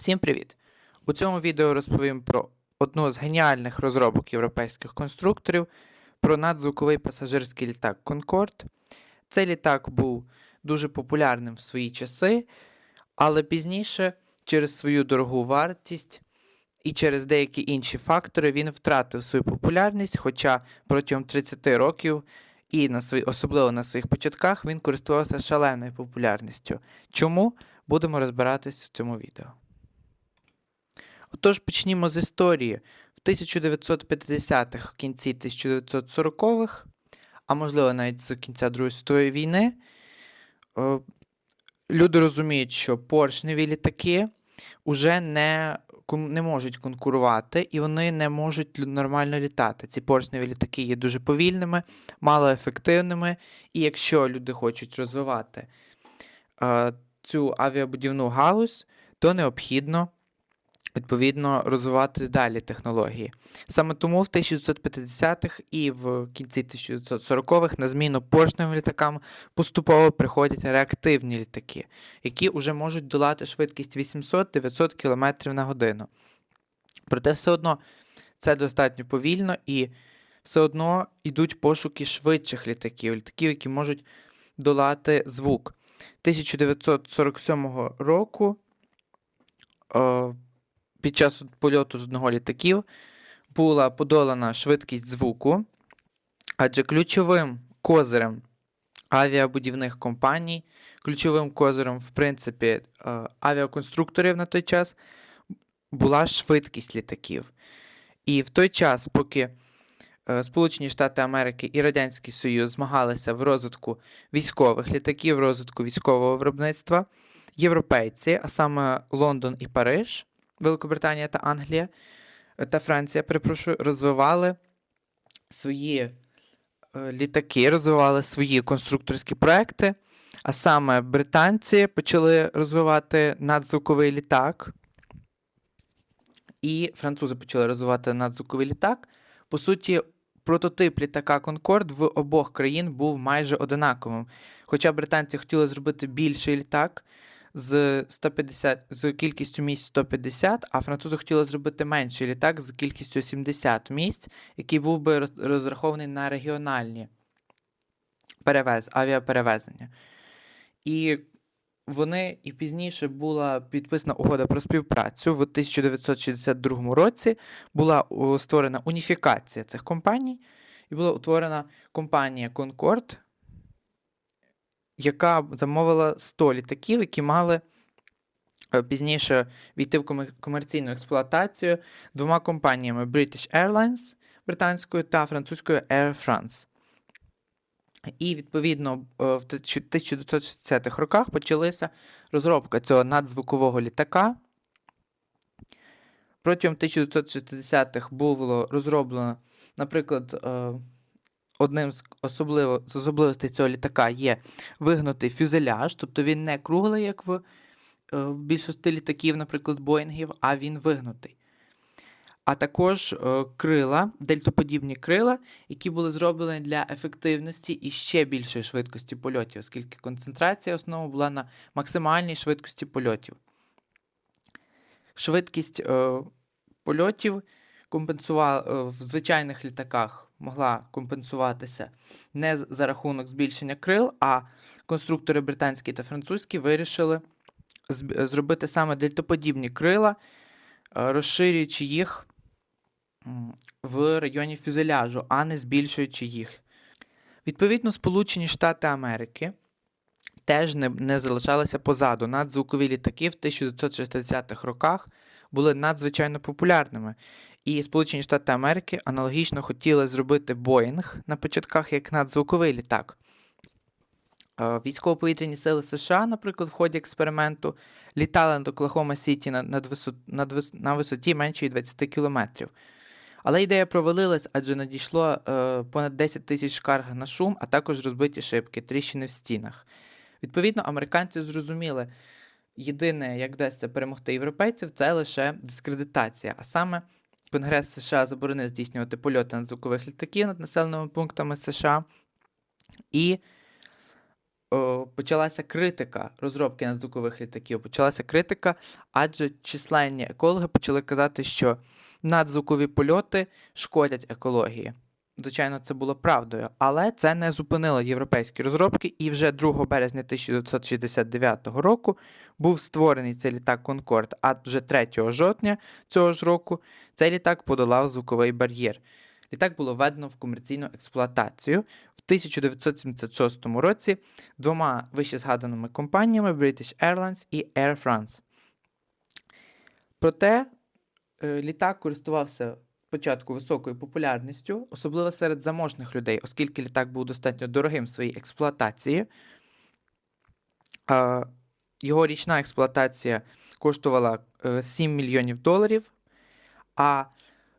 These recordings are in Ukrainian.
Всім привіт! У цьому відео розповім про одну з геніальних розробок європейських конструкторів про надзвуковий пасажирський літак Concorde. Цей літак був дуже популярним в свої часи, але пізніше, через свою дорогу вартість і через деякі інші фактори, він втратив свою популярність, хоча протягом 30 років і на свої, особливо на своїх початках він користувався шаленою популярністю. Чому? Будемо розбиратись в цьому відео. Отож, почнімо з історії. В 1950-х, в кінці 1940-х, а можливо навіть з кінця Другої світової війни, е, люди розуміють, що поршневі літаки вже не, не можуть конкурувати і вони не можуть нормально літати. Ці поршневі літаки є дуже повільними, малоефективними, і якщо люди хочуть розвивати е, цю авіабудівну галузь, то необхідно відповідно розвивати далі технології. Саме тому в 1950-х і в кінці 1940-х на зміну поршневим літакам поступово приходять реактивні літаки, які вже можуть долати швидкість 800-900 км на годину. Проте все одно це достатньо повільно і все одно йдуть пошуки швидших літаків, літаків, які можуть долати звук. 1947 року е, під час польоту з одного літаків була подолана швидкість звуку, адже ключовим козирем авіабудівних компаній, ключовим козирем, в принципі, е, авіаконструкторів на той час була швидкість літаків. І в той час, поки е, Сполучені Штати Америки і Радянський Союз змагалися в розвитку військових літаків, розвитку військового виробництва, європейці, а саме Лондон і Париж, Великобританія та Англія е, та Франція, перепрошую, розвивали свої е, літаки, розвивали свої конструкторські проекти. А саме британці почали розвивати надзвуковий літак, і французи почали розвивати надзвуковий літак. По суті, прототип літака Concorde в обох країн був майже одинаковим. Хоча британці хотіли зробити більший літак з 150, з кількістю місць 150, а французи хотіли зробити менший літак з кількістю 70 місць, який був би розрахований на регіональні перевез, авіаперевезення. І вони і пізніше була підписана угода про співпрацю. В 1962 році була створена уніфікація цих компаній, і була утворена компанія Concord, яка замовила 100 літаків, які мали е, пізніше війти в комерційну експлуатацію двома компаніями British Airlines британською та французькою Air France. І відповідно е, в 1960-х роках почалася розробка цього надзвукового літака. Протягом 1960-х було розроблено, наприклад, е, одним з, особливо, з особливостей цього літака є вигнутий фюзеляж, тобто він не круглий, як в е, більшості літаків, наприклад, Боїнгів, а він вигнутий. А також е, крила, дельтоподібні крила, які були зроблені для ефективності і ще більшої швидкості польотів, оскільки концентрація основа була на максимальній швидкості польотів. Швидкість е, польотів компенсувала е, в звичайних літаках могла компенсуватися не за рахунок збільшення крил, а конструктори британські та французькі вирішили зробити саме дельтоподібні крила, е, розширюючи їх в районі фюзеляжу, а не збільшуючи їх. Відповідно, Сполучені Штати Америки теж не, не залишалися позаду. Надзвукові літаки в 1960-х роках були надзвичайно популярними. І Сполучені Штати Америки аналогічно хотіли зробити Боїнг на початках як надзвуковий літак. Е, Військово-повітряні сили США, наприклад, в ході експерименту літали над Оклахома Сіті вис, на висоті меншої 20 кілометрів. Але ідея провалилась, адже надійшло е, понад 10 тисяч скарг на шум, а також розбиті шибки, тріщини в стінах. Відповідно, американці зрозуміли, єдине, як вдасться перемогти європейців, це лише дискредитація. А саме Конгрес США заборонив здійснювати польоти надзвукових літаків над населеними пунктами США. І о, почалася критика розробки надзвукових літаків. Почалася критика, адже численні екологи почали казати, що надзвукові польоти шкодять екології. Звичайно, це було правдою, але це не зупинило європейські розробки, і вже 2 березня 1969 року був створений цей літак Concorde, а вже 3 жовтня цього ж року цей літак подолав звуковий бар'єр. Літак було введено в комерційну експлуатацію в 1976 році двома вищезгаданими компаніями British Airlines і Air France. Проте е, літак користувався спочатку високою популярністю, особливо серед заможних людей, оскільки літак був достатньо дорогим в своїй експлуатації. Е, Його річна експлуатація коштувала е, 7 мільйонів доларів, а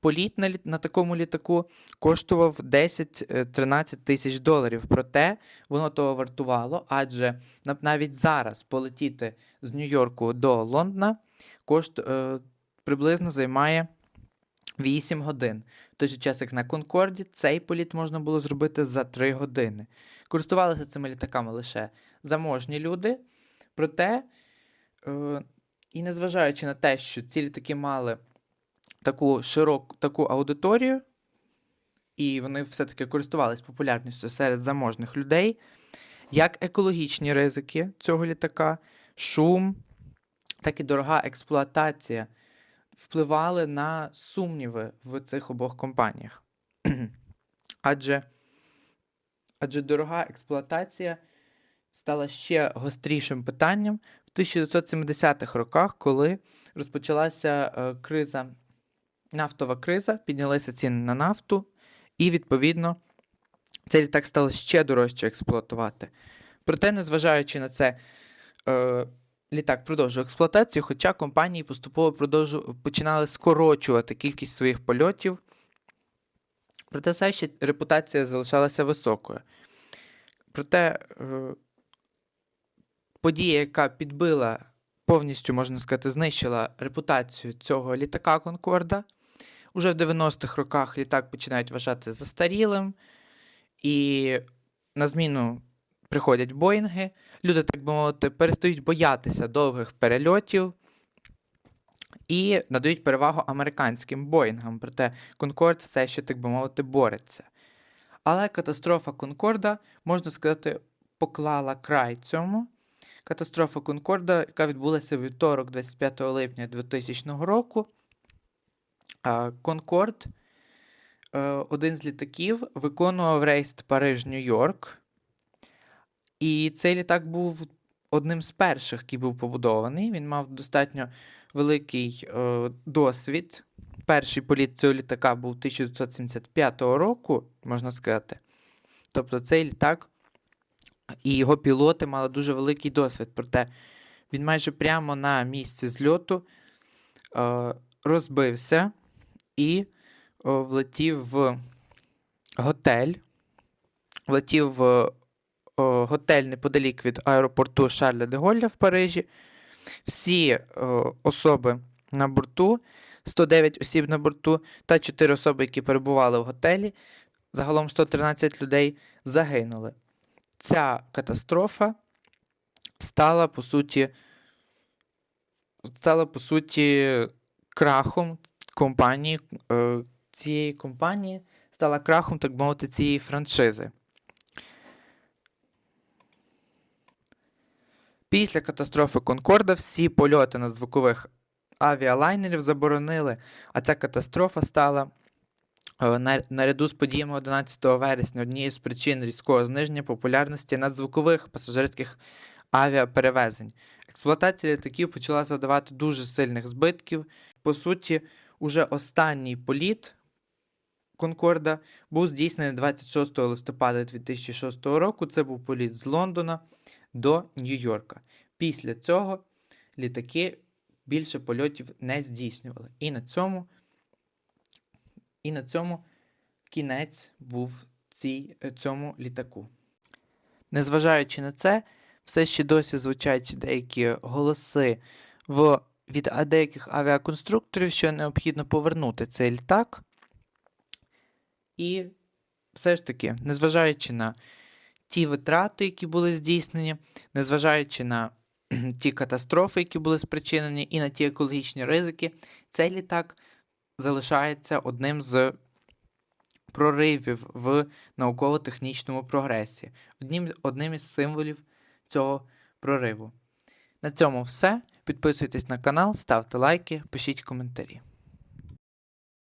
політ на, на такому літаку коштував 10-13 тисяч доларів. Проте воно того вартувало, адже навіть зараз полетіти з Нью-Йорку до Лондона кошт, е, приблизно займає 8 годин. В той же час, як на Конкорді, цей політ можна було зробити за 3 години. Користувалися цими літаками лише заможні люди, проте, е, і незважаючи на те, що ці літаки мали таку широку таку аудиторію, і вони все-таки користувались популярністю серед заможних людей, як екологічні ризики цього літака, шум, так і дорога експлуатація впливали на сумніви в цих обох компаніях. адже, адже дорога експлуатація стала ще гострішим питанням в 1970-х роках, коли розпочалася е, криза, нафтова криза, піднялися ціни на нафту, і, відповідно, цей літак стало ще дорожче експлуатувати. Проте, незважаючи на це, е, літак продовжував експлуатацію, хоча компанії поступово продовжу... починали скорочувати кількість своїх польотів. Проте все ще репутація залишалася високою. Проте е, подія, яка підбила, повністю, можна сказати, знищила репутацію цього літака Конкорда. Уже в 90-х роках літак починають вважати застарілим, і на зміну приходять Боїнги. Люди, так би мовити, перестають боятися довгих перельотів і надають перевагу американським Боїнгам. Проте Конкорд все ще, так би мовити, бореться. Але катастрофа Конкорда, можна сказати, поклала край цьому. Катастрофа Конкорда, яка відбулася вівторок, 25 липня 2000 року. Конкорд, е, один з літаків, виконував рейс Париж-Нью-Йорк. І цей літак був одним з перших, який був побудований. Він мав достатньо великий е, досвід. Перший політ цього літака був 1975 року, можна сказати. Тобто цей літак і його пілоти мали дуже великий досвід. Проте він майже прямо на місці зльоту е, розбився і о, влетів в готель. Влетів в о, готель неподалік від аеропорту Шарля де Голля в Парижі. Всі о, особи на борту, 109 осіб на борту та 4 особи, які перебували в готелі. Загалом 113 людей загинули. Ця катастрофа стала по суті, стала по суті крахом компанії, е, цієї компанії, стала крахом, так мовити, цієї франшизи. Після катастрофи Конкорда всі польоти надзвукових авіалайнерів заборонили, а ця катастрофа стала е, наряду з подіями 11 вересня однією з причин різкого зниження популярності надзвукових пасажирських авіаперевезень. Експлуатація літаків почала завдавати дуже сильних збитків. По суті, уже останній політ Конкорда був здійснений 26 листопада 2006 року. Це був політ з Лондона до Нью-Йорка. Після цього літаки більше польотів не здійснювали. І на цьому, і на цьому кінець був цій, е, цьому літаку. Незважаючи на це, все ще досі звучать деякі голоси в, від деяких авіаконструкторів, що необхідно повернути цей літак. І все ж таки, незважаючи на ті витрати, які були здійснені, незважаючи на ті катастрофи, які були спричинені, і на ті екологічні ризики, цей літак залишається одним з проривів в науково-технічному прогресі, одним, одним із символів цього прориву. На цьому все. Підписуйтесь на канал, ставте лайки, пишіть коментарі.